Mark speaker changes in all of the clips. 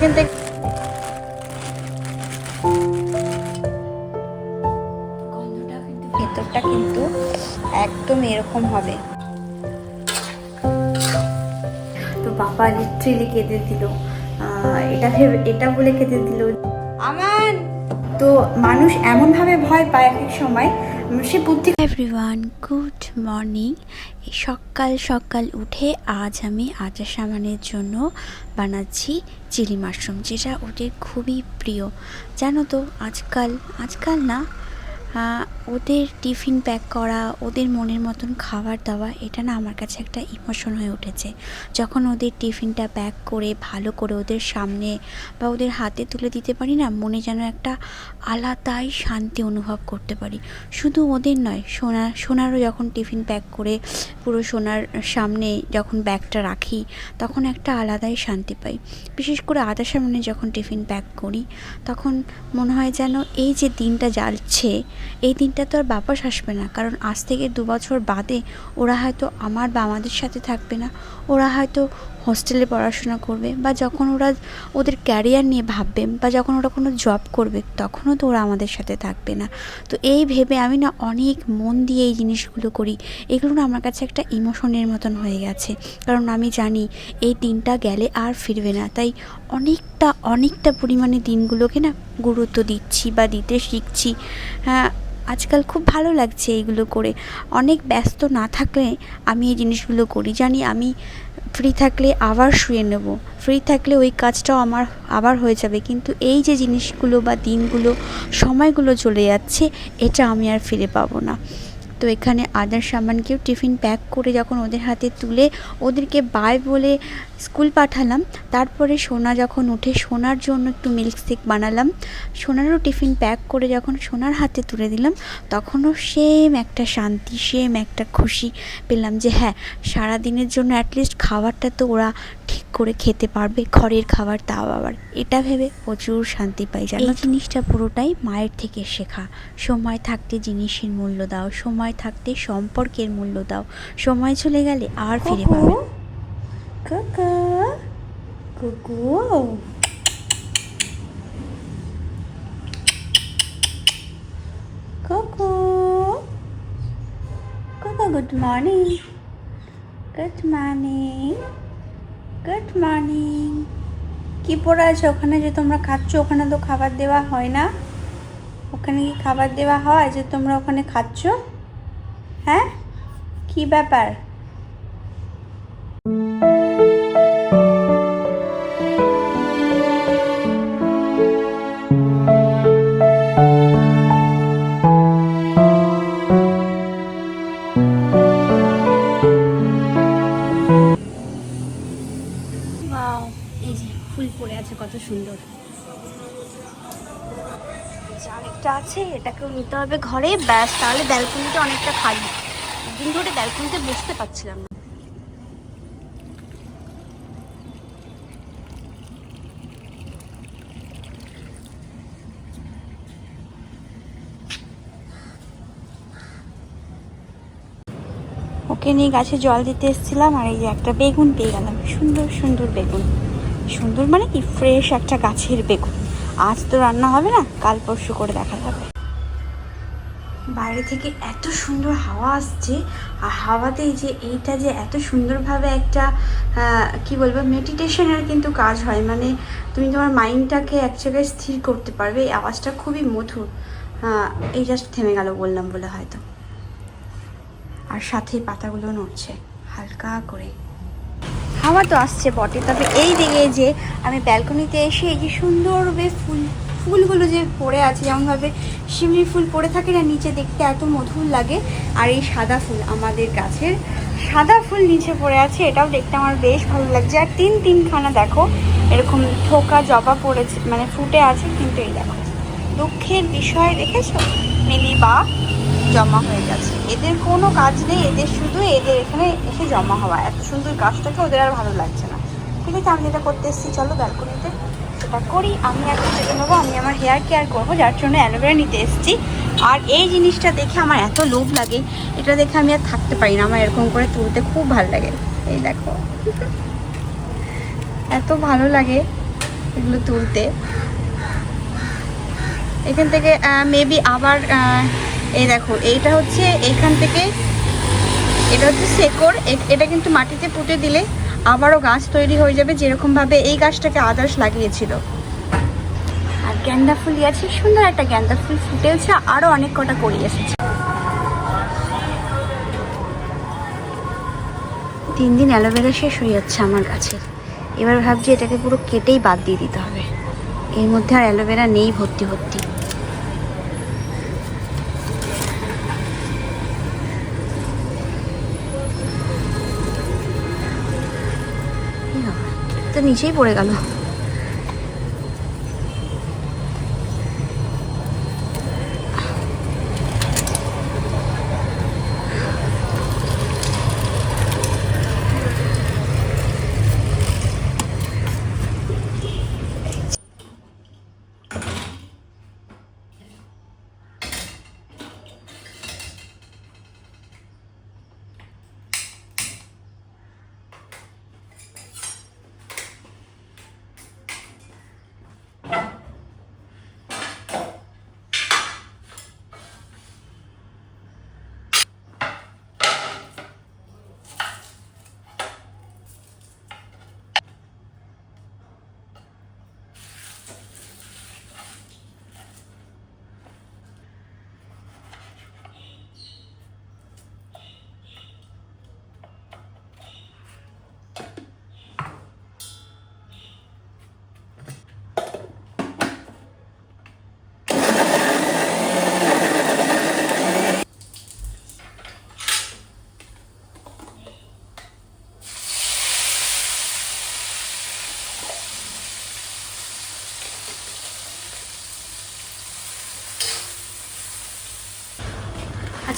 Speaker 1: এখান থেকে ভেতরটা কিন্তু একদম এরকম হবে। তো বাবা লিটারেলি কেঁদে দিল। এটা ভেবে এটা বলে কেঁদে দিল। আমার তো মানুষ এমনভাবে ভয় পায় এক এক সময় সে বুদ্ধি এভরিওয়ান গুড মর্নিং সকাল সকাল উঠে আজ আমি আজা সামানের জন্য বানাচ্ছি চিলি মাশরুম, যেটা ওদের খুবই প্রিয়। জানো তো, আজকাল আজকাল না ওদের টিফিন প্যাক করা, ওদের মনের মতন খাবার দাওয়া এটা না আমার কাছে একটা ইমোশন হয়ে উঠেছে। যখন ওদের টিফিনটা প্যাক করে, ভালো করে ওদের সামনে বা ওদের হাতে তুলে দিতে পারি না, মনে যেন একটা আলাদাই শান্তি অনুভব করতে পারি। শুধু ওদের নয়, সোনা, সোনারও যখন টিফিন প্যাক করে, পুরো সোনার সামনে যখন ব্যাগটা রাখি, তখন একটা আলাদাই শান্তি পাই। বিশেষ করে আদার সামনে যখন টিফিন প্যাক করি, তখন মনে হয় যেন এই যে দিনটা যাচ্ছে এই দিনটা তো আর বাপাস আসবে না, কারণ আজ থেকে দু বছর বাদে ওরা হয়তো আমার বা আমাদের সাথে থাকবে না। ওরা হয়তো হোস্টেলে পড়াশোনা করবে বা যখন ওরা ওদের ক্যারিয়ার নিয়ে ভাববে বা যখন ওরা কোনো জব করবে, তখনও তো ওরা আমাদের সাথে থাকবে না। তো এই ভেবে আমি না অনেক মন দিয়ে এই জিনিসগুলো করি। এগুলো না আমার কাছে একটা ইমোশনের মতন হয়ে গেছে। কারণ আমি জানি এই দিনটা গেলে আর ফিরবে না। তাই অনেকটা অনেকটা পরিমাণে দিনগুলোকে না গুরুত্ব দিচ্ছি বা দিতে শিখছি। হ্যাঁ আজকাল খুব ভালো লাগছে এইগুলো করে। অনেক ব্যস্ত না থাকলে আমি এই জিনিসগুলো করি। জানি আমি ফ্রি থাকলে আবার শুয়ে নেব। ফ্রি থাকলে ওই কাজটাও আমার, আবার হয়ে যাবে। কিন্তু এই যে জিনিসগুলো বা দিনগুলো, সময়গুলো চলে যাচ্ছে, এটা আমি আর ফিরে পাবো না। তো এখানে আদার সামানকেও টিফিন প্যাক করে যখন ওদের হাতে তুলে, ওদেরকে বাই বলে স্কুল পাঠালাম। তারপরে সোনা যখন উঠে সোনার জন্য একটু মিল্ক শেক বানালাম। সোনারও টিফিন প্যাক করে যখন সোনার হাতে তুলে দিলাম তখনও সেম একটা শান্তি সেম একটা খুশি পেলাম যে হ্যাঁ সারা দিনের জন্য অ্যাটলিস্ট খাবারটা তো ওরা ঠিক করে খেতে পারবে ঘরের খাবার তাও আবার। এটা ভেবে প্রচুর শান্তি পাই জানো এই জিনিসটা পুরোটাই মায়ের থেকে শেখা। সময় থাকতে জিনিসের মূল্য দাও সময় থাকতে সম্পর্কের মূল্য দাও সময় চলে গেলে আর ফিরে পাবে। Cuckoo. Cuckoo. Cuckoo. Cuckoo, good morning. Good morning. Good morning. কি পড়ে আছে ওখানে যে তোমরা খাচ্ছ ওখানে তো খাবার দেওয়া হয় না ওখানে কি খাবার দেওয়া হয় যে তোমরা ওখানে খাচ্ছ হ্যাঁ কি ব্যাপার এটাকেও নিতে হবে ঘরে। ব্যাস, তাহলে ব্যালকনিতে অনেকটা খালি। দিন ধরে ব্যালকনিতে বসতে পারছিলাম না। ওকে নিয়ে গাছে জল দিতে এসেছিলাম, আর এই যে একটা বেগুন পেয়ে গেলাম। সুন্দর সুন্দর বেগুন। সুন্দর মানে কি? ফ্রেশ একটা গাছের বেগুন। আজ তো রান্না হবে না, কাল পরশু করে দেখা যাবে বাইরে থেকে এত সুন্দর হাওয়া আসছে, আর হাওয়াতে এই যে এইটা যে এত সুন্দরভাবে একটা কি বলব, মেডিটেশনের কিন্তু কাজ হয়। মানে তুমি তোমার মাইন্ডটাকে এক জায়গায় স্থির করতে পারবে, এই আওয়াজটা খুবই মধুর। এই জাস্ট থেমে গেল বললাম বলে হয়তো। আর সাথে পাতাগুলো নড়ছে, হালকা করে। হাওয়া তো আসছে বটে, তবে এই দিকে যে আমি ব্যালকনিতে এসে এই যে সুন্দরভাবে ফুল ফুলগুলো যে পড়ে আছে, যেমনভাবে শিমলি ফুল পড়ে থাকে না, নিচে দেখতে এত মধুর লাগে। আর এই সাদা ফুল আমাদের গাছের সাদা ফুল নিচে পড়ে আছে, এটাও দেখতে আমার বেশ ভালো লাগছে। আর তিন তিনখানা দেখো, এরকম থোকা জবা পড়েছে মানে ফুটে আছে, কিন্তু এই দেখো, দুঃখের বিষয় দেখেছ? মিলি বা জমা হয়ে গেছে। এদের কোনো কাজ নেই, এদের শুধু এদের এখানে এসে জমা হওয়া। এত সুন্দর গাছটাকে ওদের আর ভালো লাগছে না। ঠিক আছে, আমি যেটা করতে এসেছি, চলো ব্যালকনিতে সেটা করি, আমি একটা চেপে নেব, আমি আমার হেয়ার কেয়ার করব, যার জন্য অ্যালোভেরা নিতে এসেছি। আর এই জিনিসটা দেখে আমার এত লোভ লাগে, এটা দেখে আমি আর থাকতে পারি না, আমার এরকম করে তুলতে খুব ভালো লাগে। এই দেখো। এত ভালো লাগে এগুলো তুলতে। এখান থেকে মেবি আবার এই দেখো, এইটা হচ্ছে এখান থেকে, এটা হচ্ছে শেকড় এটা কিন্তু মাটিতে পুঁতে দিলে আবারও গাছ তৈরি হয়ে যাবে যেরকমভাবে এই গাছটাকে আদার্স লাগিয়েছিল। আর গ্যান্দা ফুলই আছে সুন্দর একটা গ্যান্দা ফুল ফুটেছে আরও অনেক কটা করি এসেছে। তিন দিন অ্যালোভেরা শেষ হয়ে যাচ্ছে আমার গাছের এবার ভাবছি এটাকে পুরো কেটেই বাদ দিয়ে দিতে হবে। এর মধ্যে আর অ্যালোভেরা নেই ভর্তি ভর্তি। নিচেই পড়ে গেল।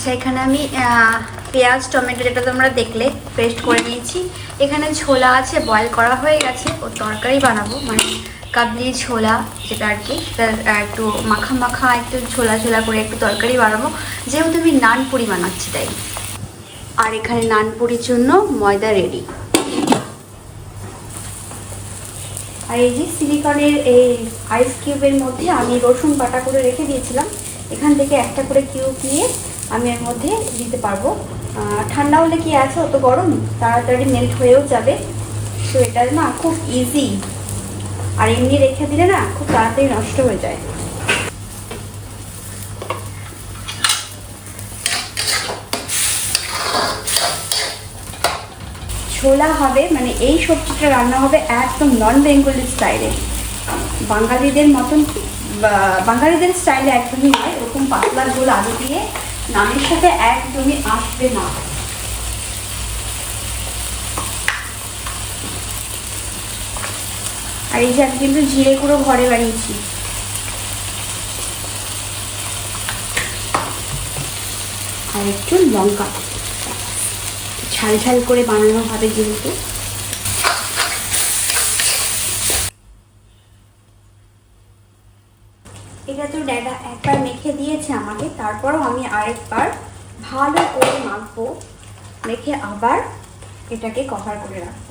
Speaker 1: আচ্ছা এখানে আমি পেঁয়াজ, টমেটো যেটা তোমরা দেখলে পেস্ট করে নিয়েছি। এখানে ছোলা আছে বয়েল করা হয়ে গেছে, ও তরকারি বানাবো মানে কাবলি ছোলা যেটা আর কি একটু মাখা মাখা, একটু ছোলা ছোলা করে একটু তরকারি বানাবো। যেহেতু আমি নান পুরি বানাচ্ছি তাই। আর এখানে নান পুরির জন্য ময়দা রেডি আর এই যে সিলিকনের এই আইস কিউবের মধ্যে আমি রসুন বাটা করে রেখে দিয়েছিলাম। এখান থেকে একটা করে কিউব নিয়ে আমি এর মধ্যে দিতে পারব। ঠান্ডা হলে কি আছে? অত গরম? তাড়াতাড়ি মেল্ট হয়েও যাবে। তো এটা না খুব ইজি আর এমনি রেখে দিলে না খুব তাড়াতাড়ি নষ্ট হয়ে যায়। ছোলা হবে মানে এই সবজিটা রান্না হবে একদম নন বেঙ্গলি স্টাইলে বাঙালিদের মতন বাঙালিদের স্টাইলে একদমই নয় ওরকম পাতলা গোল আলু দিয়ে নামের সাথে একদমই আসবে না। আর এই যে আমি কিন্তু জিরে গুঁড়ো ঘরে বানিয়েছি। আর একটু লঙ্কা। ঝাল ঝাল করে বানানো হবে যেহেতু। এটা তো ড্যাডা একবার আমাকে তারপরও আমি আরেকবার ভালো করে মাখবো মেখে আবার এটাকে কভার করে রাখব।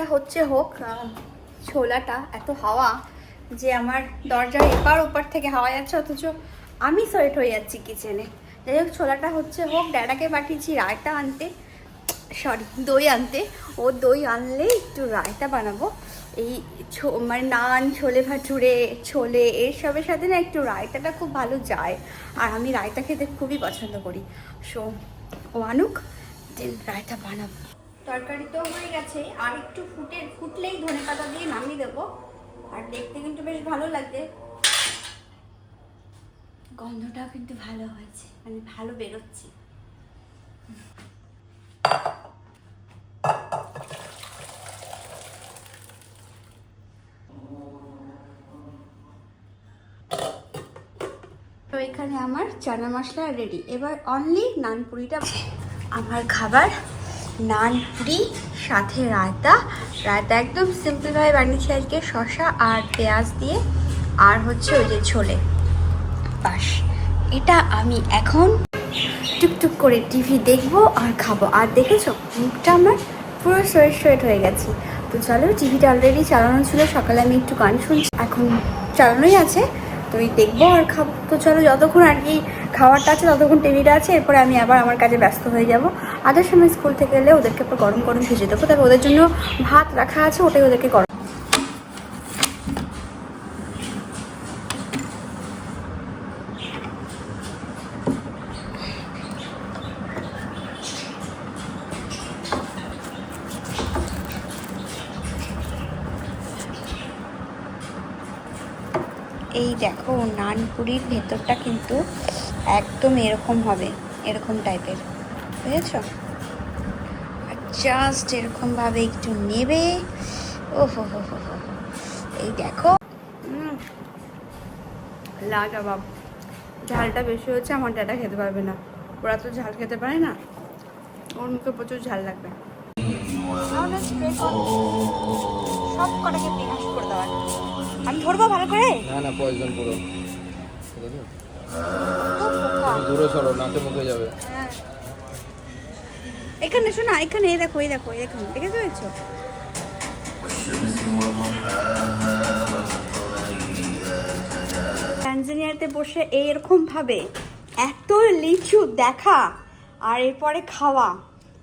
Speaker 1: ওটা হচ্ছে হোক ছোলাটা এত হাওয়া যে আমার দরজার এপার ওপার থেকে হাওয়া যাচ্ছে, অথচ আমি সোয়েট হয়ে যাচ্ছি কিচেনে যাই হোক, ছোলাটা হচ্ছে হোক, ড্যাডাকে পাঠিয়েছি রায়তা আনতে, সরি, দই আনতে। ও দই আনলে একটু রায়তা বানাবো। এই মানে নান, ছোলে ভাটুরে, ছোলে এসবের সাথে না একটু রায়তাটা খুব ভালো যায়। আর আমি রায়তা খেতে খুবই পছন্দ করি। সো, ও আনুক রায়তা বানাবো। তরকারি তো হয়ে গেছে। আর একটু ফুটে ফুটলেই ধনে পাতা দিয়ে নামিয়ে দেবো। আর দেখতে কিন্তু বেশ ভালো লাগবে গন্ধটাও কিন্তু ভালো হয়েছে। মানে ভালো বেরোচ্ছে। তো এখানে আমার চানা মশলা রেডি এবার অনলি নানপুরিটা আমার খাবার নানপুরি সাথে রায়তা। রায়তা একদম সিম্পলভাবে বানিয়েছি আজকে শশা আর পেঁয়াজ দিয়ে। আর হচ্ছে ওই যে ছোলে বাস, এটা আমি এখন টুকটুক করে টিভি দেখব আর খাব। আর দেখেছ, মুখটা আমার পুরো সোয়েট সোয়েট হয়ে গেছে। তো চলো টিভিটা অলরেডি চালানো ছিল, সকালে আমি একটু গান শুনছি। এখন চালানোই আছে, তো এই দেখব আর খাব। তো চলো, যতক্ষণ আর কি খাবারটা আছে, ততক্ষণ টিভিটা আছে, এরপরে আমি আবার আমার কাজে ব্যস্ত হয়ে যাব। আদার সময় স্কুল থেকে এলে ওদেরকে আবার গরম গরম ভেজে দেবো। তারপর ওদের জন্য ভাত রাখা আছে, ওটাই ওদেরকে গরম এই দেখো, নানপুরির ভেতরটা কিন্তু একদম এরকম হবে এরকম টাইপের বুঝেছ? জাস্ট এরকমভাবে একটু নেবে। ও হো হো হো। এই দেখো। উম, লাজবাব ঝালটা বেশি হচ্ছে আমার ডাটা খেতে পারবে না। ওরা তো ঝাল খেতে পারে না। ওর মুখে প্রচুর ঝাল লাগবে। সব কটাকে বিনাশ করে দেওয়ার আমি ধরবো ভালো করে?
Speaker 2: না না পয়জন পুরো দূরে সরো নাকে মুখে যাবে।
Speaker 1: হ্যাঁ। এখানে শোনা এখানে এই দেখো এই দেখো এই দেখো দেখে পেয়েছ ট্যানজানিয়াতে বসে এইরকম ভাবে এত লিচু দেখা আর এরপরে খাওয়া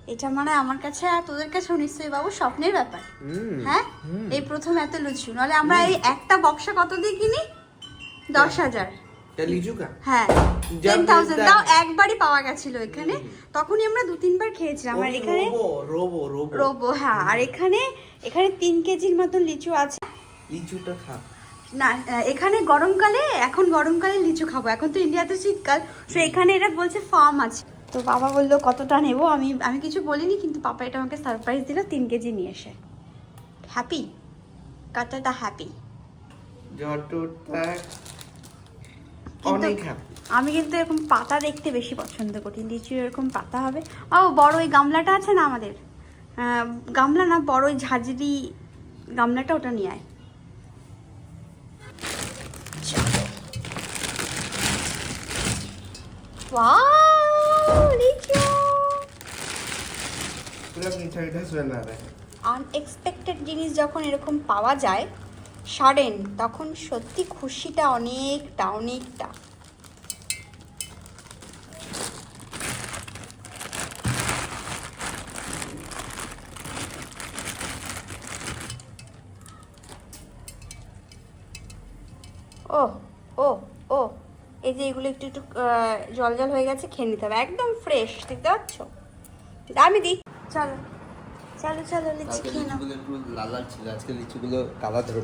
Speaker 1: এটা মানে আমার কাছে আর তোদের কাছেও নিশ্চয়ই বাবু স্বপ্নের ব্যাপার।
Speaker 2: হুম।
Speaker 1: হ্যাঁ? এই প্রথম এত লুচু নাহলে আমরা এই একটা বক্সা কত দিয়ে কিনি? দশ হাজার। হ্যাঁ টেন থাউজেন্ড তাও একবারই পাওয়া গেছিল এখানে। তখনই আমরা দু তিনবার খেয়েছিলাম। আর এখানে
Speaker 2: রোবো রোবো
Speaker 1: রোবো। হ্যাঁ আর এখানে এখানে তিন কেজির মতন লিচু আছে।
Speaker 2: লিচুটা খা।
Speaker 1: না এখানে গরমকালে এখন গরমকালে লিচু খাব। এখন তো ইন্ডিয়াতে শীতকাল তো এখানে এরা বলছে ফার্ম আছে। তো বাবা বলল কতটা নেব? আমি আমি কিছু বলিনি কিন্তু পাপা এটা আমাকে সারপ্রাইজ দিল তিন কেজি নিয়ে এসে। হ্যাপি কাটাটা হ্যাপি
Speaker 2: জটটা
Speaker 1: কিন্তু
Speaker 2: অনেক happy।
Speaker 1: আমি কিন্তু এরকম পাতা দেখতে বেশি পছন্দ করি লিচু এরকম পাতা হবে ও বড় ওই গামলাটা আছে না আমাদের আহ, গামলা না বড় ওই ঝাঁঝরি গামলাটা ওটা নিয়ে আয় চলো। Wow, লিচু
Speaker 2: पूरा मीठा मीठा स्मेल आ रहा है
Speaker 1: আনএক্সপেক্টেড জিনিস যখন এরকম পাওয়া যায় সাডেন তখন সত্যি খুশিটা অনেকটা অনেকটা। ও ও ও এই যে এগুলো একটু একটু জল জল হয়ে গেছে, খেয়ে নিতে হবে। একদম ফ্রেশ দেখতে পাচ্ছ? আমি দিই চলো। চলো চলো লিচি খেয়ে নাও।
Speaker 2: একটু লাল লাল ছিল আজকে লিচুগুলো কালা ধরে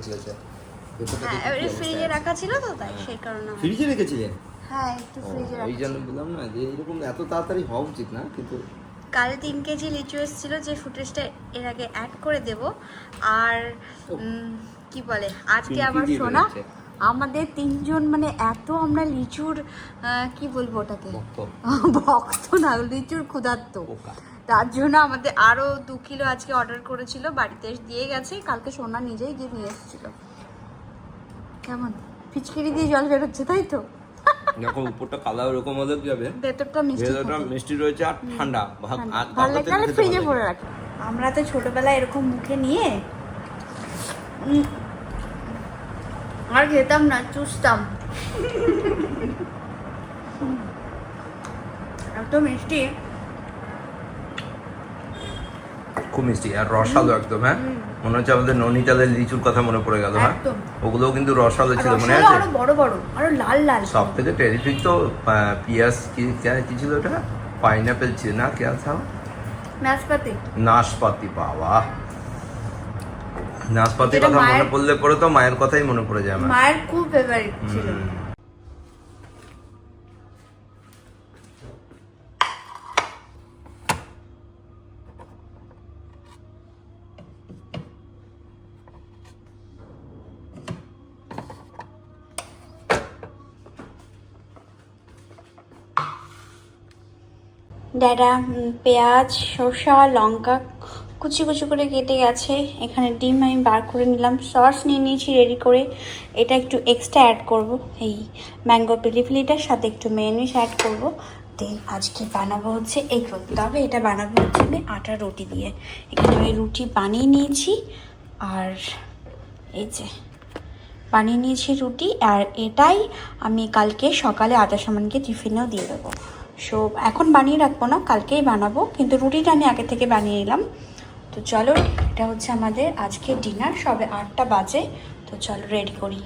Speaker 1: হ্যাঁ এবারে ফ্রিজে রাখা ছিল তো তাই সেই কারণে হয়।
Speaker 2: ফ্রিজে রেখেছিলেন
Speaker 1: হ্যাঁ একটু ফ্রিজে রাখা
Speaker 2: জন্য বললাম না যে এরকম এত তাড়াতাড়ি হওয়া উচিত না কিন্তু
Speaker 1: কাল তিন কেজি লিচু এসেছিল যে ফুটেজটা এর আগে অ্যাড করে দেব। আর কি বলে? আজকে আবার শোনা। আমাদের তিনজন মানে এত আমরা লিচুর কি বলব ওটাকে?
Speaker 2: ভক্ত।
Speaker 1: না লিচুর ক্ষুধার্ত। তার জন্য আমাদের আরও দু কিলো আজকে অর্ডার করেছিল বাড়িতে দিয়ে গেছে কালকে সোনা নিজেই গিয়ে নিয়ে এসেছিল। কেমন? ফিচকিরি দিয়ে জল বেরোচ্ছে তাই তো?
Speaker 2: দেখো উপরটা কালা হলে
Speaker 1: ভেতরটা মিষ্টি
Speaker 2: ভেতরটা মিষ্টি রয়েছে আর ঠান্ডা।
Speaker 1: ভালো
Speaker 2: খেতে
Speaker 1: ফ্রিজে
Speaker 2: ভালো
Speaker 1: ভরে রাখি। আমরা তো ছোটবেলায় এরকম মুখে নিয়ে আর খেতাম না চুষতাম। এত মিষ্টি।
Speaker 2: খুব মিষ্টি আর রসালো একদম হ্যাঁ? মনে হচ্ছে আমাদের ননিতালের লিচুর কথা মনে পড়ে গেল হ্যাঁ? ওগুলোও কিন্তু রসালো ছিল মনে আছে?
Speaker 1: বড় বড় আর লাল লাল।
Speaker 2: সব থেকে টেরিফিক তো পিয়াজ কি কি ছিল ওটা? পাইনাপেল ছিল না কে আছে?
Speaker 1: নাশপাতি।
Speaker 2: নাশপাতি বাবা।
Speaker 1: নাশপাতি
Speaker 2: কথা মনে পড়লে পরে তো মায়ের কথাই মনে পড়ে যায় আমার।
Speaker 1: মায়ের খুব ফেভারিট ছিল। পেঁয়াজ শসা লঙ্কা কুচি কুচি করে কেটে গেছে। এখানে ডিম আমি বার করে নিলাম। সস নিয়ে নিয়েছি রেডি করে। এটা একটু এক্সট্রা অ্যাড করব। এই ম্যাঙ্গো পিলিফিলিটার সাথে একটু মেয়নিস অ্যাড করব। দেন আজকে বানাবো হচ্ছে এগ রোল তবে এটা বানাবো হচ্ছে আমি আটা রুটি দিয়ে। এখানে আমি রুটি বানিয়ে নিয়েছি। আর এই যে, বানিয়ে নিয়েছি রুটি। আর এটাই আমি কালকে সকালে আদা সামানকে টিফিনেও দিয়ে দেবো। সো এখন বানিয়ে রাখব না, কালকেই বানাবো। কিন্তু রুটিটা আমি আগে থেকে বানিয়ে নিলাম। তো চলো, এটা হচ্ছে আমাদের আজকে ডিনার সবে আটটা বাজে, তো চলো রেডি করি।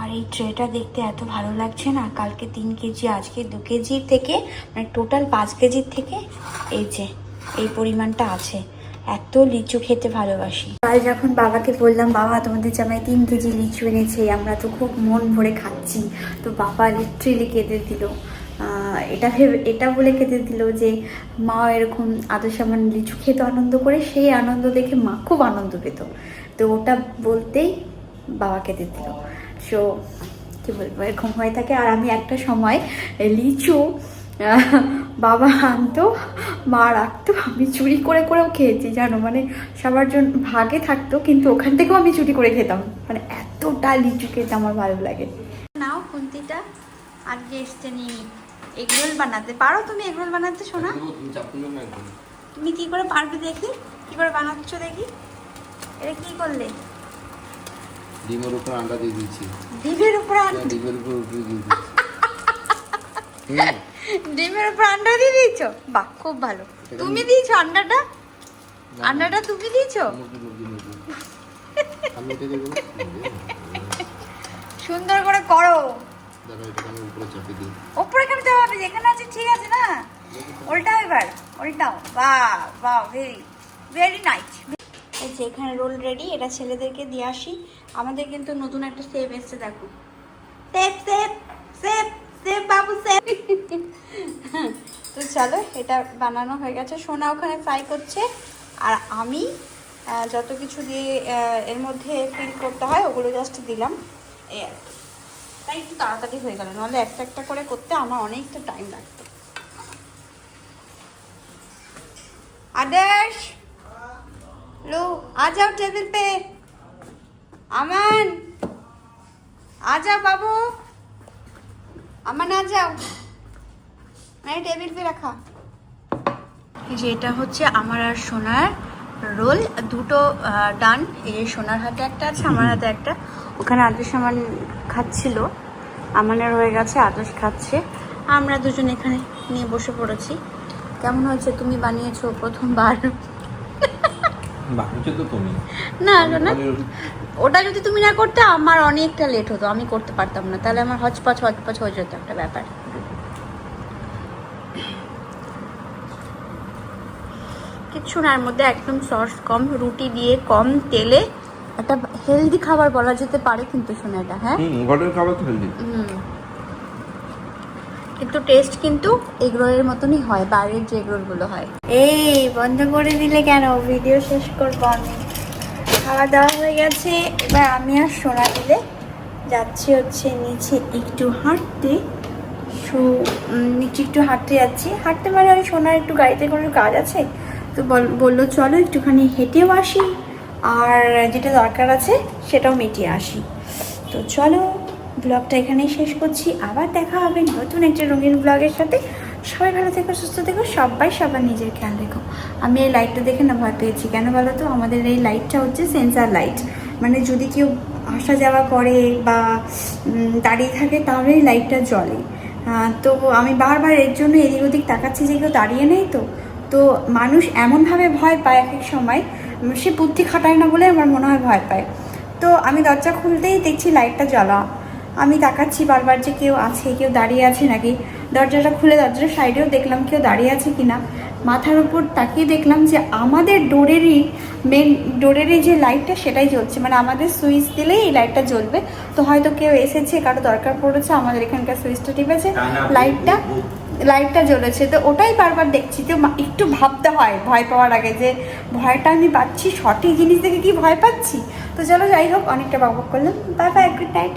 Speaker 1: আর এই ট্রেটা দেখতে এত ভালো লাগছে না, কালকে তিন কেজি, আজকে দু কেজির থেকে মানে টোটাল পাঁচ কেজির থেকে এই যে, এই পরিমাণটা আছে। এত লিচু খেতে ভালোবাসি। কাল যখন বাবাকে বললাম, বাবা, তোমাদের জামাই তিন কেজি লিচু এনেছে, আমরা তো খুব মন ভরে খাচ্ছি। তো বাবা লিটারেলি কেঁদে দিল। এটা ভেবে, এটা বলে কেঁদে দিল যে মা এরকম আদর সামান লিচু খেতে আনন্দ করে, সেই আনন্দ দেখে মা খুব আনন্দ পেত। তো ওটা বলতেই বাবা কেঁদে দিল। সো কী বলব, এরকম হয়ে থাকে। আর আমি একটা সময় লিচু বাবা আনতো, মা রাখতো, আমি চুরি করে করেও খেয়েছি, জানো? মানে সবার জন্য ভাগে থাকতো, কিন্তু ওখান থেকেও আমি চুরি করে খেতাম। মানে এতটা লিচু খেতে আমার ভালো লাগে। নাও, খুন্তিটা। আজকে এসছে নিয়ে এগরোল বানাতে। পারো তুমি এগরোল বানাতে শোনা তুমি কি করে পারবে দেখি? কি করে বানাচ্ছ দেখি? এটা কি করলে?
Speaker 2: ডিমের উপর আন্ডা দিয়ে দিচ্ছি।
Speaker 1: ডিমের উপর আন-
Speaker 2: ডিমের উপর দিয়ে
Speaker 1: ডিমের উপর আন্ডা দিয়ে দিয়েছ? বাহ খুব ভালো। তুমি দিয়েছ আন্ডাটা? আন্ডাটা তুমি দিয়েছ? সুন্দর করে করো।
Speaker 2: দাঁড়া এটা আমি উপরে চাপিয়ে দিই
Speaker 1: ওপরে কেন আছে, ঠিক আছে না? উল্টাও এবার উল্টাও বাহ বাহ ভেরি ভেরি নাইস এই যে এখানে রোল রেডি এটা ছেলেদেরকে দিয়ে আসি। আমাদের কিন্তু নতুন একটা সেভ এসছে, দেখো। সেভ সেভ সেভ সেভ বাবু সেভ তো চলো, এটা বানানো হয়ে গেছে। সোনা ওখানে ফ্রাই করছে। আর আমি যত কিছু দিয়ে এর মধ্যে ফিল করতে হয়, ওগুলো জাস্ট দিলাম। এই আর কি। তাই একটু তাড়াতাড়ি হয়ে গেল, নাহলে একটা একটা করে করতে আমার অনেকটা টাইম লাগত। আদেশ! লো আ যাও টেবিল পে। আমান! আ যাও বাবু। আমান আ যাও। মানে টেবিল পে রাখা। যে এটা হচ্ছে আমার আর সোনার রোল দুটো ডান এই সোনার হাতে একটা আছে, আমার হাতে একটা। ওখানে আদর্শ সামান খাচ্ছিল। আমানের হয়ে গেছে আদর্শ খাচ্ছে। আমরা দুজন এখানে নিয়ে বসে পড়েছি। কেমন হয়েছে? তুমি বানিয়েছো প্রথমবার। না না ওটা যদি তুমি না করতে আমার অনেকটা লেট হতো। আমি করতে পারতাম না। তাহলে আমার হচপচ হচপচ হয়ে যেত একটা ব্যাপার। কিচ্ছু না এর মধ্যে একদম সস কম রুটি দিয়ে কম তেলে হেলদি খাবার বলা যেতে পারে কিন্তু শোনা এটা হ্যাঁ?
Speaker 2: হুম ঘরের খাবার তো হেলদি
Speaker 1: হুম। কিন্তু টেস্ট কিন্তু এগরোলের মতনই হয় বাইরের যে এগরোলগুলো হয়। এই বন্ধ করে দিলে কেন? ভিডিও শেষ করব আমি। খাওয়া দাওয়া হয়ে গেছে এবার আমি আর সোনা দিলে যাচ্ছি হচ্ছে নিচে একটু হাঁটতে। সো উম, নিচে একটু হাঁটতে যাচ্ছি। হাঁটতে মানে ওই সোনার একটু গাড়িতে কোনো কাজ আছে? তো বল- বলল চলো একটুখানি হেঁটেও আসি। আর যেটা দরকার আছে সেটাও মিটিয়ে আসি। তো চলো, ব্লগটা এখানেই শেষ করছি। আবার দেখা হবে নতুন একটা রঙিন ব্লগের সাথে। সবাই ভালো থেকো, সুস্থ থেকো, সবাই সবার নিজের খেয়াল রেখো। আমি এই লাইটটা দেখে না ভয় পেয়েছি। কেন বলো তো? আমাদের এই লাইটটা হচ্ছে সেন্সার লাইট মানে যদি কেউ আসা যাওয়া করে বা দাঁড়িয়ে থাকে তাহলে এই লাইটটা জ্বলে। তো আমি বারবার এর জন্য এদিক ওদিক তাকাচ্ছি যে কেউ দাঁড়িয়ে নেই তো। তো মানুষ এমনভাবে ভয় পায় এক এক সময় সে বুদ্ধি খাটায় না বলে আমার মনে হয় ভয় পায়। তো আমি দরজা খুলতেই দেখছি লাইটটা জ্বলা। আমি তাকাচ্ছি বারবার যে কেউ আছে কেউ দাঁড়িয়ে আছে নাকি? দরজাটা খুলে দরজার সাইডেও দেখলাম কেউ দাঁড়িয়ে আছে কিনা। মাথার উপর তাকিয়ে দেখলাম যে আমাদের ডোরেরই মেন ডোরেরই যে লাইটটা সেটাই জ্বলছে। মানে আমাদের সুইচ দিলেই এই লাইটটা জ্বলবে। তো হয়তো কেউ এসেছে কারও দরকার পড়েছে আমাদের এখানকার সুইচটা টিপেছে লাইটটা লাইটটা জ্বলেছে, তো ওটাই বারবার দেখছি। তো একটু ভাবতে হয় ভয় পাওয়ার আগে যে, ভয়টা আমি পাচ্ছি, সঠিক জিনিস দেখে কি ভয় পাচ্ছি? তো চলো যাই হোক, অনেকটা বকবক করলাম। Bye bye good night